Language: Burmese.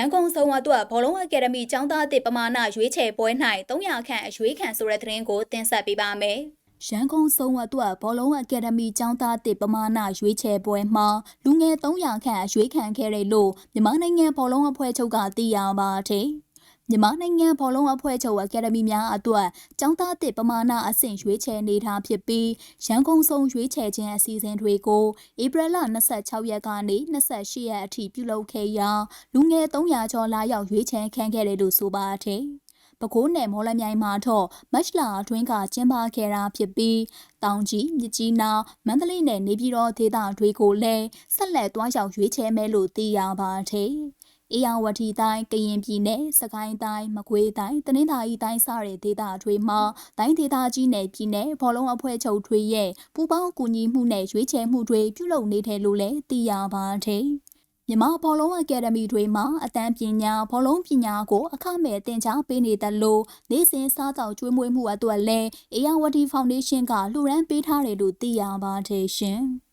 မ်းကုန်စုံအတွက်ဘောလုံးအကယ်ဒမီကျောင်းသားအသစ်ပမာဏရွေးချယ်ပွဲ၌300ခန့်အရွေးခံဆိုတဲ့သတင်းကိုတင်ဆက်ပေးပါမယ်။ရန်ကုန်စုံအတွက်ဘောလုံးအကယ်ဒမီကျောင်းသားအသစ်ပမာဏရွေးချယ်ပွဲမှာလူငယ်300ခန့်အရွေးခံခဲ့တယ်လို့မြန်မာနိုင်ငံဘောလုံးအဖွဲ့ချုပ်ကသိရပါတယ်။ မြန်မာနိုင်ငံဘောလုံးအဖွဲ့ချုပ်အကယ်ဒမီများအတွက်ကျောင်းသားတစ်ပမာဏအဆင့်ရွေးချယ်နေတာဖြစ်ပြီးရန်ကုန်စုံရွေးချယ်ခြင်းအစီအစဉ်တွေကိုဧပြီလ26ရက်ကနေ28ရက်အထိပြုလုပ်ခဲ့ရာလူငယ်300ကျော်လာရောက်ရွေးချယ်ခံခဲ့တယ်လို့ဆိုပါတယ်။ပဲခူးနယ်မော်လမြိုင်မှာတော့မတ်လာအတွင်းကကျင်းပခဲ့တာဖြစ်ပြီးတောင်ကြီးမြကြီးနားမန္တလေးနယ်နေပြည်တော်ဒေသတွေကိုလည်းဆက်လက်တွားရောက်ရွေးချယ်မယ်လို့သိရပါတယ်။ အေယာဝတီတိုင်းကရင်ပြည်နယ်စကိုင်းတိုင်းမကွေးတိုင်းတနင်္သာရီတိုင်းစတဲ့ဒေသတွေမှာတိုင်းဒေသကြီးနယ်ပြည်နယ်ဘောလုံးအဖွဲ့ချုပ်တွေရဲ့ပူးပေါင်းကူညီမှုနဲ့ရွေးချယ်မှုတွေပြုလုပ်နေတယ်လို့လည်းသိရပါတယ်။မြန်မာဘောလုံးအကယ်ဒမီတွေမှာအတန်းပညာဘောလုံးပညာကိုအခမဲ့သင်ကြားပေးနေတယ်လို့နေစဉ်စားတောက်ကျွေးမွေးမှုအတွက်လည်းအေယာဝတီဖောင်ဒေးရှင်းကလှူဒန်းပေးထားတယ်လို့သိရပါတယ်ရှင်။